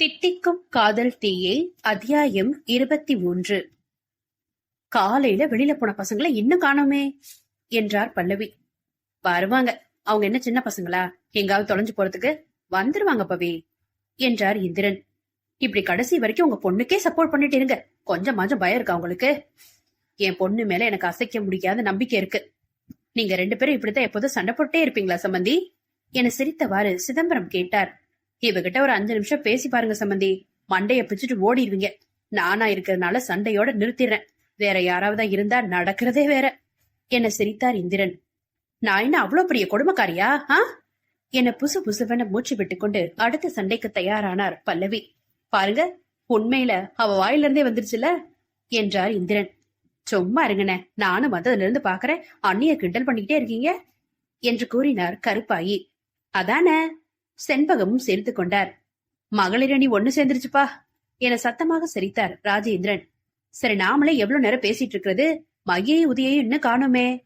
தித்திக்கும் காதல் தீயே அத்தியாயம் இருபத்தி மூன்று காலையில வெளியில போன பசங்களை இன்னும் காணோமே என்றார் பல்லவி. வருவாங்க. அவங்க என்ன சின்ன பசங்களா? எங்காவது தொலைஞ்சு போறதுக்கு வந்துருவாங்க பவி என்றார் இந்திரன். இப்படி கடைசி வரைக்கும் உங்க பொண்ணுக்கே சப்போர்ட் பண்ணிட்டு இருங்க. கொஞ்சம் கொஞ்சம் பயம் இருக்கா உங்களுக்கு? என் பொண்ணு மேல எனக்கு அசைக்க முடியாத நம்பிக்கை இருக்கு. நீங்க ரெண்டு பேரும் இப்படித்தான் எப்போதும் சண்டை போட்டே இருப்பீங்களா சம்பந்தி? என சிரித்தவாறு சிதம்பரம் கேட்டார். இவகிட்ட ஒரு அஞ்சு நிமிஷம் பேசி பாருங்க சம்பந்தி. மண்டைய பிச்சுட்டு ஓடிடுவீங்க. நானா இருக்கிறதுனால சண்டையோட நிறுத்திடுறேன். வேற யாராவதா இருந்தா நடக்கிறதே வேற. என சிரித்தார் இந்திரன். நான் என்ன அவ்வளவு பெரிய கொடுமைக்காரியா? ஆ? என புசு புசுவென மூச்சு விட்டுக்கொண்டு அடுத்த சண்டைக்கு தயாரானார் பல்லவி. பாருங்க உண்மையில அவ வாயிலிருந்தே வந்துருச்சுல என்றார் இந்திரன். சும்மா இருங்கண்ணே நானும் வந்ததுல இருந்து பாக்குறேன். அண்ணிய கிண்டல் பண்ணிக்கிட்டே இருக்கீங்க? என்று கூறினார் கருப்பாயி. அதானே? செண்பகமும் சேர்த்து கொண்டார். மகளிரணி ஒண்ணு சேர்ந்துருச்சுப்பா என சத்தமாக சிரித்தார் ராஜேந்திரன். சரி நாமளே எவ்வளவு நேரம் பேசிட்டு இருக்கிறது மையை உதியையும் இன்னும் காணுமே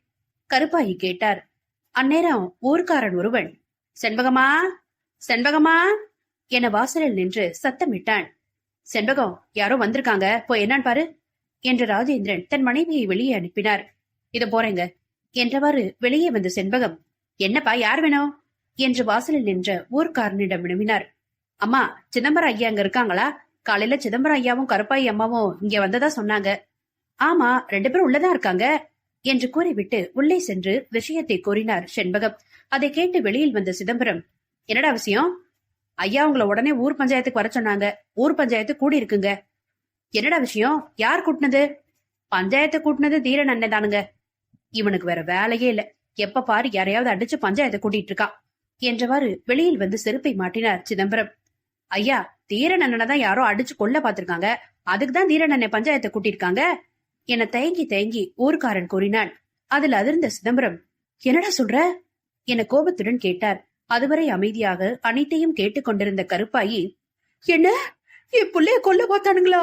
கருப்பாயி கேட்டார். அந்நேரம் ஊர்க்காரன் ஒருவன் செண்பகமா? செண்பகமா? என வாசலில் நின்று சத்தமிட்டான். செண்பகம் யாரோ வந்திருக்காங்க போய் என்னன்னு பாரு என்று ராஜேந்திரன் தன் மனைவியை வெளியே அனுப்பினார். இத போறேங்க என்றவாறு வெளியே வந்த செண்பகம். என்னப்பா யார் வேணும்? என்று வாசலில் நின்ற ஊர்க்காரனிடம் வினவினார். அம்மா சிதம்பரம் ஐயா அங்க இருக்காங்களா? காலையில சிதம்பரம் ஐயாவும் கருப்பாயி அம்மாவும் இங்க வந்ததா சொன்னாங்க. ஆமா ரெண்டு பேரும் உள்ளதான் இருக்காங்க? என்று கூறிவிட்டு உள்ளே சென்று விஷயத்தை கூறினார் செண்பகம். அதை கேட்டு வெளியில் வந்த சிதம்பரம் என்னடா விஷயம்? ஐயா உங்களை உடனே ஊர் பஞ்சாயத்துக்கு வர சொன்னாங்க. ஊர் பஞ்சாயத்து கூடி இருக்குங்க. என்னடா விஷயம்? யார் கூட்டினது? பஞ்சாயத்து கூட்டினது தீரன் அண்ணன் தானுங்க. இவனுக்கு வேற வேலையே இல்ல. எப்ப பாரு யாரையாவது அடிச்சு பஞ்சாயத்தை கூட்டிட்டு இருக்கான் என்றவாறு வெளியில் வந்து செருப்பை மாட்டினார் சிதம்பரம். ஐயா தீரன் அண்ணனை தான் யாரோ அடிச்சு கொல்ல பாத்திருக்காங்க அதுக்குதான் தீரன் பஞ்சாயத்தை கூட்டியிருக்காங்க. என தயங்கி தயங்கி ஊர்க்காரன் கூறினான். அதில் அதிர்ந்த சிதம்பரம் என்னடா சொல்ற? என கோபத்துடன் கேட்டார். அதுவரை அமைதியாக அனைத்தையும் கேட்டுக்கொண்டிருந்த கருப்பாயி என்ன? என் புள்ளைய கொல்ல பார்த்தானுங்களா?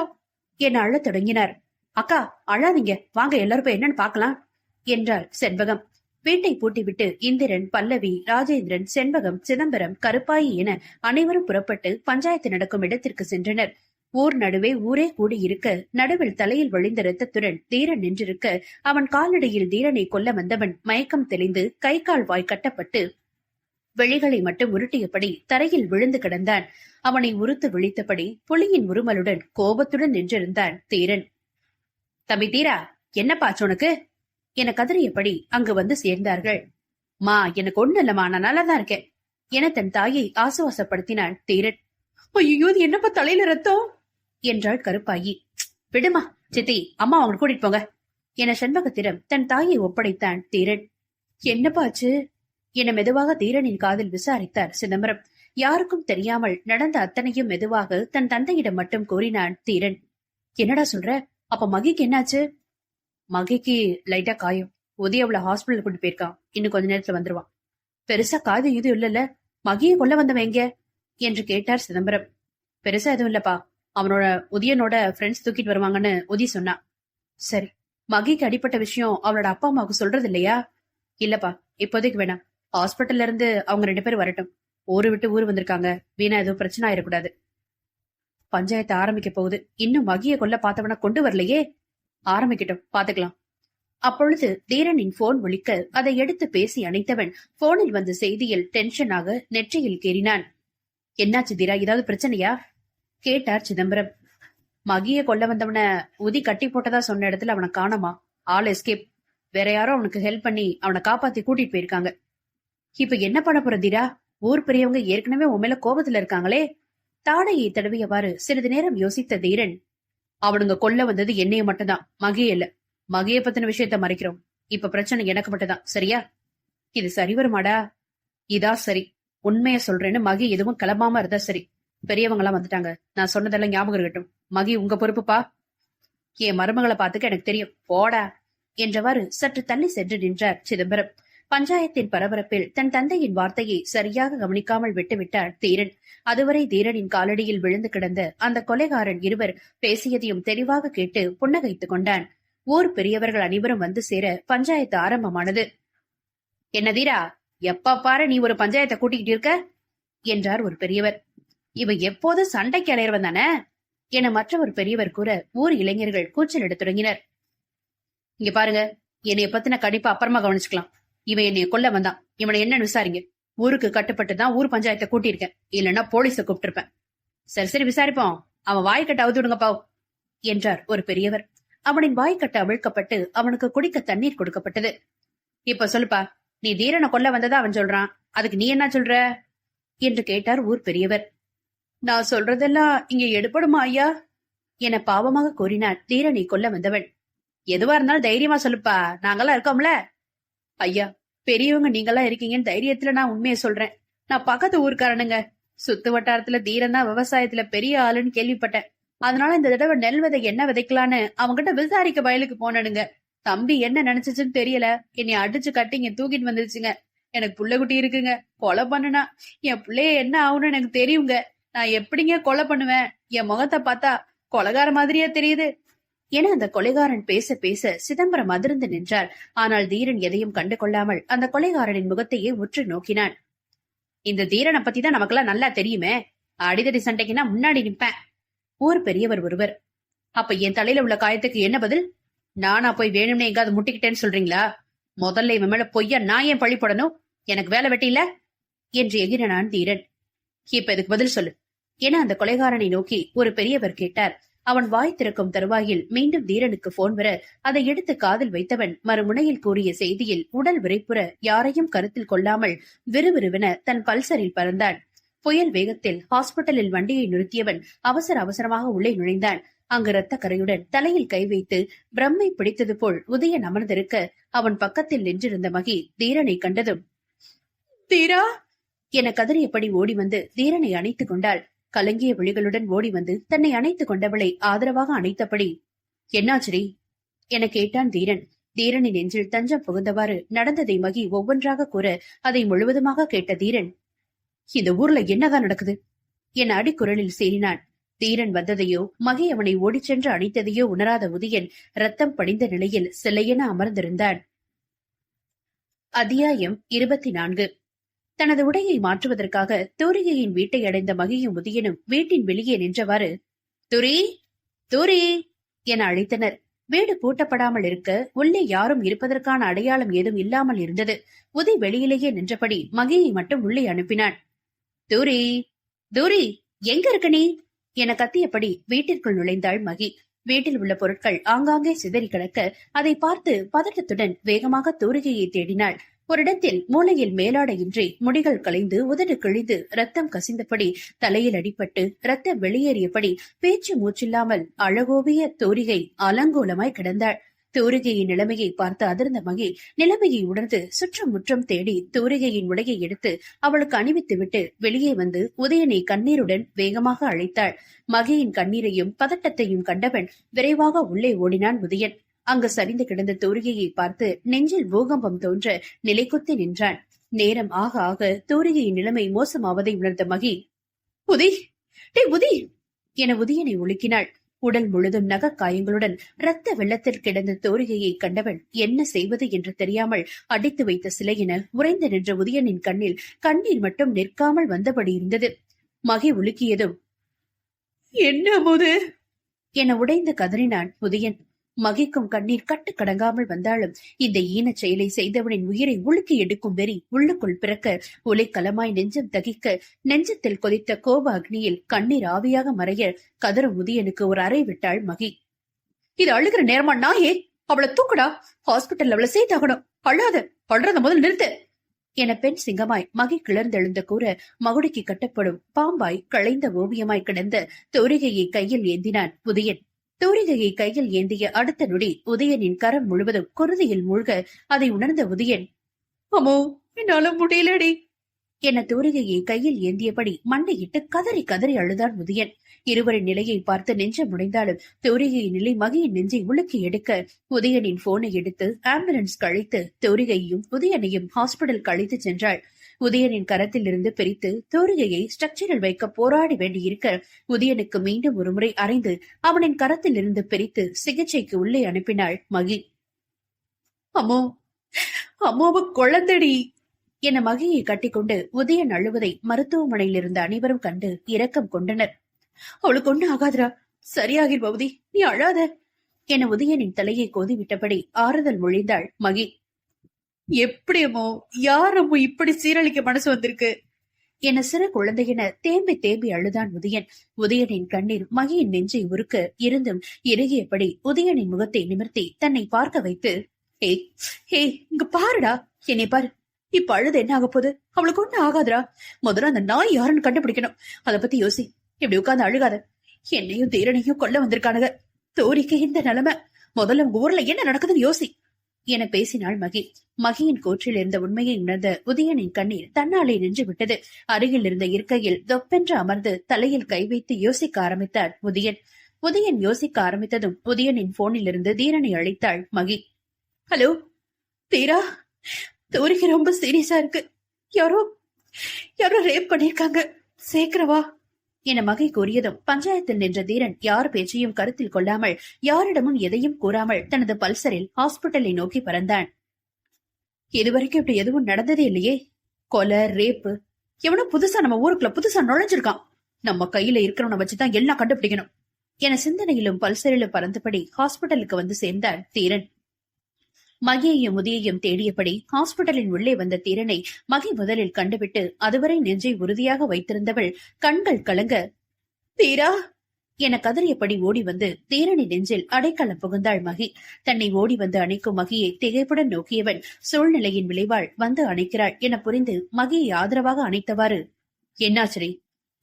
என அழத் தொடங்கினார். அக்கா அழாதீங்க. வாங்க எல்லாரும் போய் என்னன்னு பாக்கலாம் என்றார் செண்பகம். வீட்டை பூட்டிவிட்டு இந்திரன் பல்லவி ராஜேந்திரன் செண்பகம் சிதம்பரம் கருப்பாயி என அனைவரும் புறப்பட்டு பஞ்சாயத்து நடக்கும் இடத்திற்கு சென்றனர். ஊர் நடுவே ஊரே கூடியிருக்க நடுவில் தலையில் வழிந்த ரத்தத்துடன் தீரன் நின்றிருக்க அவன் காலடியில் தீரனை கொல்ல வந்தவன் மயக்கம் தெளிந்து கை கால் வாய் கட்டப்பட்டு வெளிகளை மட்டும் உருட்டியபடி தரையில் விழுந்து கிடந்தான். அவனை உறுத்து விழித்தபடி புலியின் உருமலுடன் கோபத்துடன் நின்றிருந்தான் தீரன். தம்பி தீரா என்னப்பாச்சு உனக்கு? என கதறியபடி அங்கு வந்து சேர்ந்தார்கள். மா எனக்கு ஒண்ணு இல்லம்மா நான் நல்லாதான் இருக்கேன் என தன் தாயை ஆசுவாசப்படுத்தினான் தீரன். ஐயோ இது என்னப்பா தலையில ரத்தம்? என்றாள் கருப்பாயி. விடுமா சித்தி அம்மா அவங்க கூட்டிட்டு போங்க என செண்பகத்திடம் தன் தாயை ஒப்படைத்தான் தீரன். என்னப்பாச்சு என மெதுவாக தீரனின் காதில் விசாரித்தார் சிதம்பரம். யாருக்கும் தெரியாமல் நடந்த அத்தனையும் மெதுவாக தன் தந்தையிடம் மட்டும் கூறினான் தீரன். என்னடா சொல்ற? அப்ப மகிக்கு என்னாச்சு? மகிக்கு லைட்டா காயம். உதய அவளை ஹாஸ்பிட்டல் கூட்டு போயிருக்கான். இன்னும் கொஞ்ச நேரத்துல வந்துருவான். பெருசா காது இது இல்லல்ல. மகியை கொல்ல வந்தவன் எங்க? என்று கேட்டார் சிதம்பரம். பெருசா எதுவும் இல்லப்பா. அவனோட உதயனோட ஃப்ரெண்ட்ஸ் தூக்கிட்டு வருவாங்கன்னு உதய சொன்னான் சரி மகிக்கு அடிப்பட்ட விஷயம் அவளோட அப்பா அம்மாவுக்கு சொல்றது இல்லையா? இல்லப்பா இப்போதைக்கு வேணாம். ஹாஸ்பிட்டல்ல இருந்து அவங்க ரெண்டு பேரும் வரட்டும். ஊரு விட்டு ஊர் வந்திருக்காங்க. வீணா எதுவும் பிரச்சனை ஆயிடக்கூடாது பஞ்சாயத்து ஆரம்பிக்க போகுது. இன்னும் மகிய கொல்ல பார்த்தவன கொண்டு வரலையே? ஆரம்பிக்கட்டும். பாத்துக்கலாம் அப்பொழுது தீரனின் போன் ஒலிக்க அதை எடுத்து பேசி அணைத்தவன் போனில் வந்த செய்தியில் டென்ஷனாக நெற்றியில் கேறினான். என்னாச்சு தீரா? ஏதாவது பிரச்சனையா? கேட்டார் சிதம்பரம். மகிய கொல்ல வந்தவன உதி கட்டி போட்டதா சொன்ன இடத்துல அவனை காணோமா? ஆள் எஸ்கேப் வேற யாரோ அவனுக்கு ஹெல்ப் பண்ணி அவனை காப்பாத்தி கூட்டிட்டு போயிருக்காங்க. இப்ப என்ன பண்ண போற தீரா? ஊர் பெரியவங்க ஏற்கனவே உன் மேல கோபத்துல இருக்காங்களே? தாடையை தடவியவாறு சிறிது நேரம் யோசித்த தீரன் அவனுங்க கொல்ல வந்தது என்னைய மட்டும்தான். மகிய இல்ல. மகைய பத்தின விஷயத்த மறைக்கிறோம். இப்ப பிரச்சனை எனக்கு மட்டும்தான். சரியா? இது சரி வருமாடா? இதா சரி. உண்மைய சொல்றேன்னு மகி எதுவும் கிளம்பாம இருந்தா சரி. பெரியவங்க எல்லாம் வந்துட்டாங்க. நான் சொன்னதெல்லாம் ஞாபகம் இருக்கட்டும். மகி உங்க பொறுப்புப்பா? என் மருமகளை பாத்துக்க எனக்கு தெரியும். போடா. என்றவாறு சற்று தள்ளி சென்று நின்றார் சிதம்பரம். பஞ்சாயத்தின் பரபரப்பில் தன் தந்தையின் வார்த்தையை சரியாக கவனிக்காமல் விட்டுவிட்டார் தீரன். அதுவரை தீரனின் காலடியில் விழுந்து கிடந்த அந்த கொலைகாரன் இருவர் பேசியதையும் தெளிவாக கேட்டு புன்னகைத்துக் கொண்டான். ஊர் பெரியவர்கள் அனைவரும் வந்து சேர பஞ்சாயத்து ஆரம்பமானது. என்ன தீரா எப்ப பாரு நீ ஒரு பஞ்சாயத்தை கூட்டிக்கிட்டு இருக்க? என்றார் ஒரு பெரியவர். இவ எப்போது சண்டைக்கு அலையறவன் தானே? என மற்றொரு பெரியவர் கூற ஊர் இளைஞர்கள் கூச்சல் தொடங்கினர். இங்க பாருங்க என்னைய பத்தின கணிப்பு அப்புறமா கவனிச்சுக்கலாம். இவன் என்னைய கொல்ல வந்தான். இவனை என்னன்னு விசாரிங்க. ஊருக்கு கட்டுப்பட்டு தான் ஊர் பஞ்சாயத்தை கூட்டியிருக்கேன். இல்லைன்னா போலீஸ கூப்பிட்டிருப்பேன். சரி சரி விசாரிப்போம். அவன் வாய்க்கட்ட அவுத்து விடுங்க பாவ் என்றார் ஒரு பெரியவர். அவனின் வாய்க்கட்டு அவிழ்க்கப்பட்டு அவனுக்கு குடிக்க தண்ணீர் கொடுக்கப்பட்டது. இப்ப சொல்லுப்பா நீ தீரனை கொல்ல வந்ததா அவன் சொல்றான். அதுக்கு நீ என்ன சொல்ற? என்று கேட்டார் ஊர் பெரியவர். நான் சொல்றதெல்லாம் இங்க எடுபடுமா ஐயா? என பாவமாக கூறினார் தீரனை கொல்ல வந்தவன். எதுவா இருந்தாலும் தைரியமா சொல்லுப்பா. நாங்கெல்லாம் இருக்கோம்ல. ஐயா பெரியவங்க நீங்கெல்லாம் இருக்கீங்கன்னு தைரியத்துல நான் உண்மையை சொல்றேன். நான் பக்கத்து ஊர்க்காரனுங்க. சுத்து வட்டாரத்துல தீரன் தான் விவசாயத்துல பெரிய ஆளுன்னு கேள்விப்பட்டேன். அதனால இந்த தடவை நெல் விதை என்ன விதைக்கலான்னு அவங்கிட்ட விசாரிக்க வயலுக்கு போனனுங்க. தம்பி என்ன நினைச்சிச்சுன்னு தெரியல. என்னை அடிச்சு கட்டி இங்க தூக்கிட்டு வந்துருச்சுங்க. எனக்கு புள்ள குட்டி இருக்குங்க. கொலை பண்ணுனா. என் பிள்ளைய என்ன ஆகும்னு எனக்கு தெரியுங்க. நான் எப்படிங்க கொலை பண்ணுவேன்? என் முகத்தை பார்த்தா கொலகார மாதிரியா தெரியுது. என அந்த கொலைகாரன் பேச பேச சிதம்பரம் அதிர்ந்து நின்றார். ஆனால் தீரன் எதையும் கண்டு கொள்ளாமல் அந்த கொலைகாரனின் முகத்தையே உற்று நோக்கினான். இந்த தீரனை பத்தி தான் நமக்கெல்லாம் நல்லா தெரியுமே. அடிதடி சண்டைக்குன்னா முன்னாடி நிப்பேன். ஊர் பெரியவர் ஒருவர். அப்ப என் தலையில உள்ள காயத்துக்கு என்ன பதில்? நானா போய் வேணும்னே எங்காவது முட்டிக்கிட்டேன்னு சொல்றீங்களா? முதல்ல இவன் மேல பொய்யா நான் ஏன் பழி போடணும்? எனக்கு வேலை வெட்டி இல்ல? என்று எகிரனான் தீரன். இப்ப இதுக்கு பதில் சொல்லு. என அந்த கொலைகாரனை நோக்கி ஒரு பெரியவர் கேட்டார். அவன் வாய் திறக்கும் தருவாயில் மீண்டும் தீரனுக்கு போன் வர அதை எடுத்து காதில் வைத்தவன் மறுமுனையில் கூறிய செய்தியில் உடல் விரைப்புற யாரையும் கருத்தில் கொள்ளாமல் விறுவிறுவென தன் பல்சரில் பறந்தான். புயல் வேகத்தில் ஹாஸ்பிட்டலில் வண்டியை நிறுத்தியவன் அவசர அவசரமாக உள்ளே நுழைந்தான். அங்கு இரத்த கரையுடன் தலையில் கை வைத்து பிரம்மை பிடித்தது போல் உதயன் அமர்ந்திருக்க அவன் பக்கத்தில் நின்றிருந்த மகி தீரனை கண்டதும் தீரா! என கதறியபடி ஓடி வந்து தீரனை அணைத்துக் கொண்டாள். கலங்கிய விழிகளுடன் ஓடி வந்து தன்னை அணைத்துக் கொண்டவளை ஆதரவாக அணைத்தபடி என்னாச்சிரி என கேட்டான் தீரன். தீரனின் நெஞ்சில் தஞ்சம் புகுந்தவாறு நடந்ததை மகி ஒவ்வொன்றாக கூற அதை முழுவதுமாக கேட்ட தீரன் இந்த ஊர்ல என்னதான் நடக்குது? என் அடிக்குரலில் சேரினான். தீரன் வந்ததையோ மகி அவனை ஓடிச் சென்று அணைத்ததையோ உணராத உதயன் ரத்தம் படிந்த நிலையில் சிலையென அமர்ந்திருந்தான். அத்தியாயம் இருபத்தி நான்கு தனது உடையை மாற்றுவதற்காக தூரிகையின் வீட்டை அடைந்த மகியும் உதயனும் வீட்டின் வெளியே நின்றவாறு துரி துரி என அழைத்தனர். வீடு பூட்டப்படாமல் இருக்க உள்ளே யாரும் இருப்பதற்கான அடையாளம் ஏதும் இல்லாமல் இருந்தது. உதி வெளியிலேயே நின்றபடி மகியை மட்டும் உள்ளே அனுப்பினான். தூரி தூரி எங்க இருக்க நீ? என கத்தியபடி வீட்டிற்குள் நுழைந்தாள் மகி. வீட்டில் உள்ள பொருட்கள் ஆங்காங்கே சிதறி கிடக்க அதை பார்த்து பதட்டத்துடன் வேகமாக தூரிகையை தேடினாள். ஒரு இடத்தில் மூளையில் மேலாடையின்றி முடிகள் கலைந்து உதடு கிழிந்து ரத்தம் கசிந்தபடி தலையில் அடிபட்டு ரத்தம் வெளியேறியபடி பேச்சு மூச்சில்லாமல் அழகோவிய தோரிகை அலங்கோலமாய் கிடந்தாள். தூரிகையின் நிலைமையை பார்த்து அதிர்ந்த மகி நிலைமையை உணர்ந்து சுற்றம் முற்றம் தேடி தூரிகையின் உடையை எடுத்து அவளுக்கு அணிவித்துவிட்டு வெளியே வந்து உதயனை கண்ணீருடன் வேகமாக அழைத்தாள். மகியின் கண்ணீரையும் பதட்டத்தையும் கண்டவன் விரைவாக உள்ளே ஓடினான் உதயன். அங்கு சரிந்து கிடந்த தூரிகையை பார்த்து நெஞ்சில் பூகம்பம் தோன்ற நிலைக்குத்தி நின்றான். நேரம் ஆக ஆக தூரிகையின் நிலைமை மோசமாவதை உணர்ந்த மகி உதி டே உதி! என உதயனை ஒழுக்கினாள். உடல் முழுதும் நகக்காயங்களுடன் இரத்த வெள்ளத்தில் கிடந்த தோரிகையை கண்டவள் என்ன செய்வது என்று தெரியாமல் அடித்து வைத்த சிலையென உறைந்து நின்ற உதயனின் கண்ணில் கண்ணீர் மட்டும் நிற்காமல் வந்தபடி இருந்தது. மகி உலுக்கியதும் என்ன போது என உடைந்து கதறினான் உதயன். மகிக்கும் கண்ணீர் கட்டு கடங்காமல் வந்தாலும் இந்த ஈனச் செயலை செய்தவனின் உயிரை உலுக்கி எடுக்கும் வெறி உள்ளுக்குள் பிறக்க உலைக்கலமாய் நெஞ்சம் தகிக்க நெஞ்சத்தில் கொதித்த கோப அக்னியில் கண்ணீர் ஆவியாக மறைய கதற உதயனுக்கு ஒரு அறை விட்டாள் மகி. இது அழுகிற நேரமா நாயே? அவளை தூக்குடா? ஹாஸ்பிட்டல் அவளை சேர்த்தாகணும் அழாத படுறத முதல் நிறுத்து. என பெண் சிங்கமாய் மகி கிளர்ந்தெழுந்த கூற மகுடிக்கு கட்டப்படும் பாம்பாய் களைந்த ஓவியமாய் கிடந்த தோரிகையை கையில் ஏந்தினான் உதயன். தூரிகையை கையில் ஏந்திய அடுத்த நொடி உதயனின் கரம் முழுவதும் குருதியில் மூழ்க அதை உணர்ந்த உதயன் அம்மோ என்னால முடியலடி. என தூரிகையை கையில் ஏந்தியபடி மண்டையிட்டு கதறி கதறி அழுதான் உதயன். இருவரின் நிலையை பார்த்து நெஞ்சம் முடைந்தாலும் தூரிகையின் நிலை மகியின் நெஞ்சை உலுக்கி எடுக்க உதயனின் போனை எடுத்து ஆம்புலன்ஸ் கழித்து தூரிகையையும் உதயனையும் ஹாஸ்பிடல் கழித்து சென்றாள். உதயனின் கரத்திலிருந்து பிரித்து தோரிகையை ஸ்ட்ரக்சரில் வைக்க போராடி வேண்டியிருக்க உதயனுக்கு மீண்டும் ஒருமுறை அறைந்து அவனின் கரத்திலிருந்து பிரித்து சிகிச்சைக்கு உள்ளே அனுப்பினாள் மகி. அம்மோ அம்மாவு குழந்தடி! என மகியை கட்டிக்கொண்டு உதயன் அழுவதை மருத்துவமனையில் இருந்த அனைவரும் கண்டு இரக்கம் கொண்டனர். அவளுக்கு ஒண்ணு ஆகாதுடா. சரியாகிர் பகுதி நீ அழாத. என உதயனின் தலையை கோதிவிட்டபடி ஆறுதல் மொழிந்தாள் மகி. எப்படியமோ யாரமோ இப்படி சீரழிக்க மனசு வந்திருக்கு? என சிறு குழந்தையின தேம்பி தேம்பி அழுதான் உதயன். உதயனின் கண்ணீர் மகியின் நெஞ்சை உருக்க இருந்தும் இறுகியபடி உதயனின் முகத்தை நிமிர்த்தி தன்னை பார்க்க வைத்து ஏ ஹே இங்க பாருடா என்னை பாரு. இப்ப அழுது என்ன ஆக போகுது? அவளுக்கு ஒண்ணு ஆகாதுடா. முதல்ல அந்த நாய் யாருன்னு கண்டுபிடிக்கணும். அத பத்தி யோசி. இப்படி உட்கார்ந்து அழுகாத. என்னையும் தீரனையும் கொல்ல வந்திருக்கானுங்க. தோரிக்கு இந்த நிலைமை. முதல்ல உங்க ஊர்ல என்ன நடக்குதுன்னு யோசி. என பேசினாள் மகி. மகியின் கூற்றில் இருந்த உண்மையை உணர்ந்த உதயனின் கண்ணீர் தன்னாலே நின்று விட்டது அருகில் இருந்த இருக்கையில் தொப்பென்று அமர்ந்து தலையில் கை வைத்து யோசிக்க ஆரம்பித்தார் உதயன். உதயன் யோசிக்க ஆரம்பித்ததும் உதயனின் போனில் இருந்து தீரனை அழைத்தாள் மகி. ஹலோ தீரா தோரிக்கு ரொம்ப சீரியஸா இருக்கு. யாரோ யாரோ ரேப் பண்ணிருக்காங்க சேக்கிரவா என மகை கூறியதும் பஞ்சாயத்தில் நின்ற தீரன் யார் பேச்சையும் கருத்தில் கொள்ளாமல் யாரிடமும் எதையும் கூறாமல் தனது பல்சரில் ஹாஸ்பிட்டலை நோக்கி பறந்தான். இதுவரைக்கும் இப்படி எதுவும் நடந்ததே இல்லையே. கொலை ரேப்பு. எவனோ புதுசா நம்ம ஊருக்குள்ள புதுசா நுழைஞ்சிருக்கான். நம்ம கையில இருக்கிறவனை வச்சுதான் எல்லாம் கண்டுபிடிக்கணும். என சிந்தனையிலும் பல்சரிலும் பறந்தபடி ஹாஸ்பிட்டலுக்கு வந்து சேர்ந்தான் தீரன். மகியையும் முதியையும் தேடியபடி ஹாஸ்பிட்டலின் உள்ளே வந்த தீரனை மகி முதலில் கண்டுவிட்டு அதுவரை நெஞ்சை உறுதியாக வைத்திருந்தவள் கண்கள் கலங்க தீரா! என கதறியபடி ஓடி வந்து தீரனை நெஞ்சில் அடைக்கலம் புகுந்தாள் மகி. தன்னை ஓடி வந்து அணைக்கும் மகியை திகைப்புடன் நோக்கியவன் சூழ்நிலையின் விளைவால் வந்து அணைக்கிறாள் என புரிந்து மகியை ஆதரவாக அணைத்தவாறு என்னாச்சரி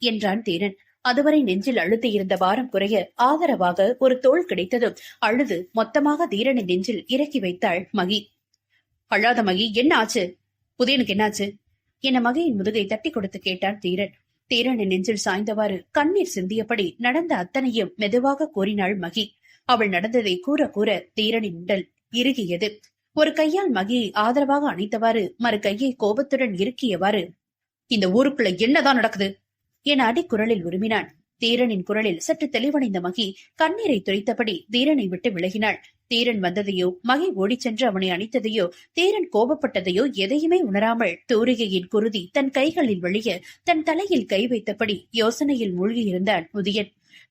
என்றான் தீரன். அதுவரை நெஞ்சில் அழுத்தி இருந்த பாரம் குறைய ஆதரவாக ஒரு தோள் கிடைத்ததும் அழுது மொத்தமாக தீரனை நெஞ்சில் இறக்கி வைத்தாள் மகி. அழாத மகி என்ன ஆச்சு? புதியனுக்கு என்னாச்சு? என மகையின் முதுகை தட்டி கொடுத்து கேட்டான் தீரன். தீரனின் நெஞ்சில் சாய்ந்தவாறு கண்ணீர் சிந்தியபடி நடந்த அத்தனையும் மெதுவாக கூறினாள் மகி. அவள் நடந்ததை கூற கூற தீரனின் உடல் இறுகியது. ஒரு கையால் மகியை ஆதரவாக அணைத்தவாறு மறு கையை கோபத்துடன் இறுக்கியவாறு இந்த ஊருக்குள்ள என்னதான் நடக்குது? என அடிக்குரலில் உருமினான். தீரனின் குரலில் சற்று தெளிவடைந்த மகி கண்ணீரை துரைத்தபடி தீரனை விட்டு விலகினாள். தீரன் வந்ததையோ மகி ஓடிச் சென்று அவனை அணித்ததையோ தீரன் கோபப்பட்டதையோ எதையுமே உணராமல் தூரிகையின் குருதி தன் கைகளில் வழிய தன் தலையில் கை வைத்தபடி யோசனையில் மூழ்கியிருந்தான் உதயன்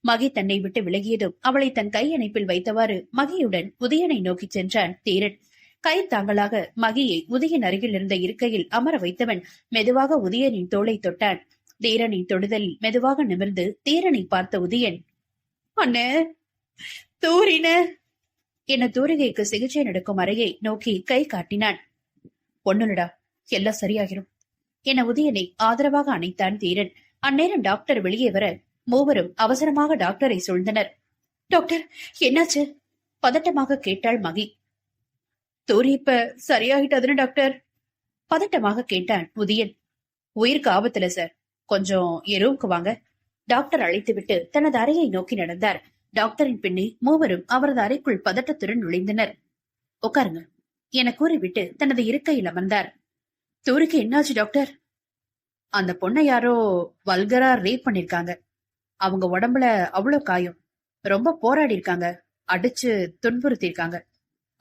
மகி தன்னை விட்டு விலகியதும் அவளை தன் கை அணைப்பில் வைத்தவாறு மகியுடன் உதயனை நோக்கிச் சென்றான் தீரன். கை தாங்களாக மகியை உதயன் அருகில் இருந்த இருக்கையில் அமர வைத்தவன் மெதுவாக உதயனின் தோளை தொட்டான். தீரனின் தொடுதலில் மெதுவாக நிமிர்ந்து தீரனை பார்த்த உதயன் அண்ணே தூரின என தூரிகைக்கு சிகிச்சை நடக்கும் அறையை நோக்கி கை காட்டினான். ஒண்ணுலடா எல்லாம் சரியாகிரும் என உதயனை ஆதரவாக அணைத்தான் தீரன். அந்நேரம் டாக்டர் வெளியே வர மூவரும் அவசரமாக டாக்டரை சூழ்ந்தனர். டாக்டர் என்னாச்சு? பதட்டமாக கேட்டாள் மகி. தூரி இப்ப சரியாகிட்டதுன்னு டாக்டர்? பதட்டமாக கேட்டான் உதயன். உயிருக்கு ஆபத்துல சார். கொஞ்சம் என் ரூம்க்கு வாங்க டாக்டர் அழைத்துவிட்டு தனது அறையை நோக்கி நடந்தார். டாக்டரின் பின்னே மூவரும் அவரது அறைக்குள் பதட்டத்துடன் நுழைந்தனர். உட்காருங்க என கூறிவிட்டு தனது இருக்கையில் அமர்ந்தார். தூருக்கு என்னாச்சு டாக்டர்? அந்த பொண்ணை யாரோ வல்கரா ரேப் பண்ணிருக்காங்க. அவங்க உடம்புல அவ்வளவு காயம். ரொம்ப போராடி இருக்காங்க அடிச்சு துன்புறுத்தி இருக்காங்க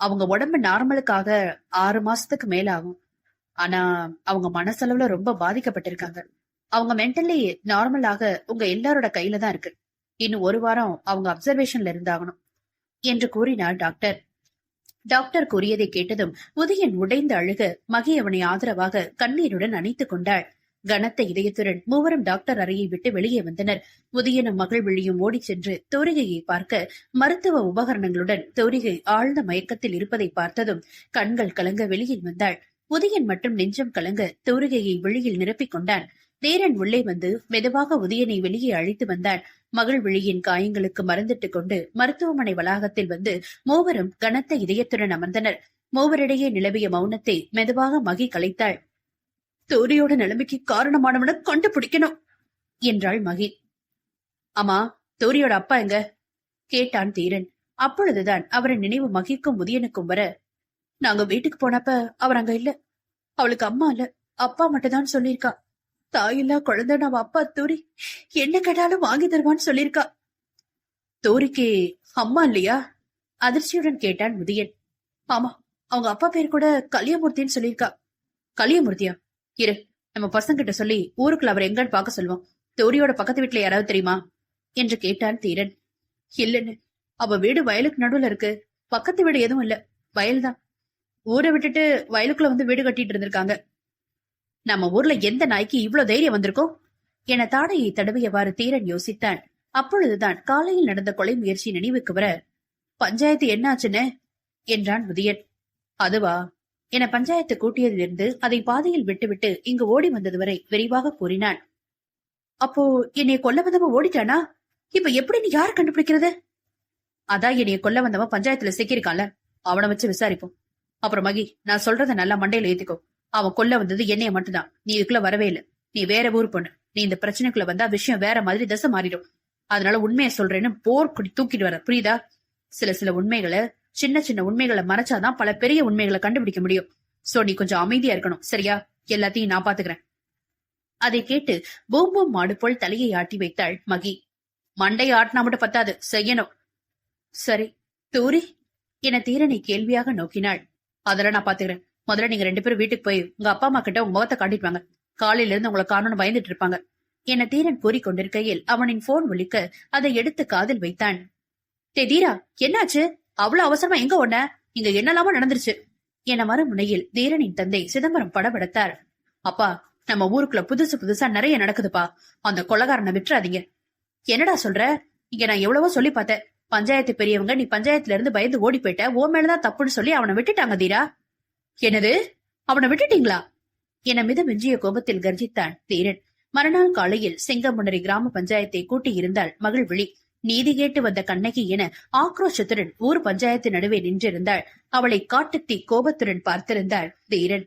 அவங்க உடம்பு நார்மலுக்காக ஆறு மாசத்துக்கு மேல ஆகும் ஆனா அவங்க மனசளவுல ரொம்ப பாதிக்கப்பட்டிருக்காங்க. அவங்க மென்டலி நார்மலாக உங்க எல்லாரோட கையில தான் இருக்கு. இன்னும் ஒரு வாரம் அவங்க அப்சர்வேஷன்ல இருந்தாகணும் என்று கூறினார் டாக்டர் டாக்டர் கூறியதை கேட்டதும் உதயன் உடைந்து அழுக மகி அவனை ஆதரவாக கண்ணீருடன் அணைத்துக் கொண்டாள். கனத்த இதயத்துடன் மூவரும் டாக்டர் அறையை விட்டு வெளியே வந்தனர். உதயனும் மகள் விழியும் ஓடிச் சென்று தோரிகையை பார்க்க மருத்துவ உபகரணங்களுடன் தோரிகை ஆழ்ந்த மயக்கத்தில் இருப்பதை பார்த்ததும் கண்கள் கலங்க வெளியில் வந்தாள். உதயன் மட்டும் நெஞ்சம் கலங்க தோரிகையை வெளியில் நிரப்பிக் கொண்டான். தீரன் உள்ளே வந்து மெதுவாக உதயனை வெளியே அழைத்து வந்தான். மகள் விழியின் காயங்களுக்கு மருந்திட்டுக் கொண்டு மருத்துவமனை வளாகத்தில் வந்து மூவரும் கனத்த இதயத்துடன் அமர்ந்தனர். மூவரிடையே நிலவிய மௌனத்தை மெதுவாக மகி கலைத்தாள். தோரியோட நிலைமைக்கு காரணமானவன கண்டுபிடிக்கணும் என்றாள் மகி. அம்மா தோரியோட அப்பா எங்க? கேட்டான் தீரன். அப்பொழுதுதான் அவரின் நினைவு மகிக்கும் உதயனுக்கும் வர நாங்க வீட்டுக்கு போனப்ப அவர் அங்க இல்ல. அவளுக்கு அம்மா இல்ல. அப்பா மட்டும்தான் சொல்லியிருக்கா. தாயில்லா குழந்தை நம்ம அப்பா தூரி என்ன கேட்டாலும் வாங்கி தருவான்னு சொல்லியிருக்கா. தூரிக்கு அம்மா இல்லையா? அதிர்ச்சியுடன் கேட்டான் முதியன். ஆமா அவங்க அப்பா பேர் கூட கலியமூர்த்தின்னு சொல்லியிருக்கா. கலியமூர்த்தியா? இரு நம்ம பசங்கிட்ட சொல்லி ஊருக்குள்ள அவர் எங்கன்னு பார்க்க சொல்லுவோம் தோரியோட பக்கத்து வீட்டுல யாராவது தெரியுமா? என்று கேட்டான் தீரன். இல்லன்னு அவ வீடு வயலுக்கு நடுவுல இருக்கு. பக்கத்து வீடு எதுவும் இல்ல வயல்தான். ஊரை விட்டுட்டு வயலுக்குள்ள வந்து வீடு கட்டிட்டு இருந்திருக்காங்க. நம்ம ஊர்ல எந்த நாய்க்கு இவ்ளோ தைரியம் வந்திருக்கோம் என தாடையை தடவியவாறு தீரன் யோசித்தான். அப்பொழுதுதான் காலையில் நடந்த கொலை முயற்சி நினைவுக்கு வர பஞ்சாயத்து என்னாச்சுன்னு? என்றான் முதியன். அதுவா? என பஞ்சாயத்து கூட்டியதிலிருந்து அதை பாதையில் விட்டுவிட்டு இங்கு ஓடி வந்தது வரை விரிவாக கூறினான். அப்போ என்னைய கொல்ல வந்தவன் ஓடிட்டானா? இப்ப எப்படி நீ யார கண்டுபிடிக்கிறது? அதான் என்னைய கொல்ல வந்தவன் பஞ்சாயத்துல சிக்கியிருக்கான்ல. அவனை வச்சு விசாரிப்போம். அப்புறம் மகி நான் சொல்றத நல்லா மண்டையில ஏத்திக்கோ. அவன் கொல்ல வந்தது என்னைய மட்டும்தான். நீ இதுக்குள்ள வரவே இல்ல. நீ வேற ஊர் பொண்ணு. நீ இந்த பிரச்சனைக்குள்ள வந்தா விஷயம் வேற மாதிரி தசை மாறிடும். அதனால உண்மையை சொல்றேன்னு போர் குடி தூக்கிட்டு வர புரியுதா? சில சில உண்மைகளை சின்ன சின்ன உண்மைகளை மறைச்சாதான் பல பெரிய உண்மைகளை கண்டுபிடிக்க முடியும். சோ நீ கொஞ்சம் அமைதியா இருக்கணும். சரியா? எல்லாத்தையும் நான் பாத்துக்கிறேன். அதை கேட்டு பூம் பூம் மாடு போல் தலையை ஆட்டி வைத்தாள் மகி. மண்டை ஆட்டினா மட்டும் பத்தாது. செய்யணும். சரி. தூரி. என தீரனை கேள்வியாக நோக்கினாள். அதெல்லாம் நான் பாத்துக்கிறேன். முதல்ல நீங்க ரெண்டு பேரும் வீட்டுக்கு போய் உங்க அப்பா அம்மா கிட்ட உங்க முகத்தை காட்டிட்டு வாங்க காலையில இருந்து உங்களை காணணும் பயந்துட்டு இருப்பாங்க. என தீரன் கூறிக்கொண்டிருக்கையில் அவனின் போன் ஒலிக்க அதை எடுத்து காதில் வைத்தான். டே தீரா என்னாச்சு? அவ்வளவு அவசரமா எங்க ஒண்ண இங்க என்னெல்லாமோ நடந்துருச்சு. என மறுமுனையில் தீரனின் தந்தை சிதம்பரம் படபடுத்தார். அப்பா நம்ம ஊருக்குள்ள புதுசு புதுசா நிறைய நடக்குதுப்பா. அந்த கொலகாரனை விட்டுறாதீங்க. என்னடா சொல்ற? இங்க நான் எவ்வளவோ சொல்லி பார்த்தேன். பஞ்சாயத்து பெரியவங்க நீ பஞ்சாயத்துல இருந்து பயந்து ஓடி போயிட்ட. ஓ மேலதான் தப்புன்னு சொல்லி அவனை விட்டுட்டாங்க தீரா. என்னது? அவனை விட்டுட்டீங்களா? என மித மிஞ்சிய கோபத்தில் கர்ஜித்தான் தீரன் மறுநாள் காலையில் சிங்கமுனரி கிராம பஞ்சாயத்தை கூட்டியிருந்தாள் மகிழ்விழி நீதி கேட்டு வந்த கண்ணகி என ஆக்ரோஷத்துடன் ஊர் பஞ்சாயத்து நடுவே நின்றிருந்தாள். அவளை காட்டுத்தி கோபத்துடன் பார்த்திருந்தாள் தீரன்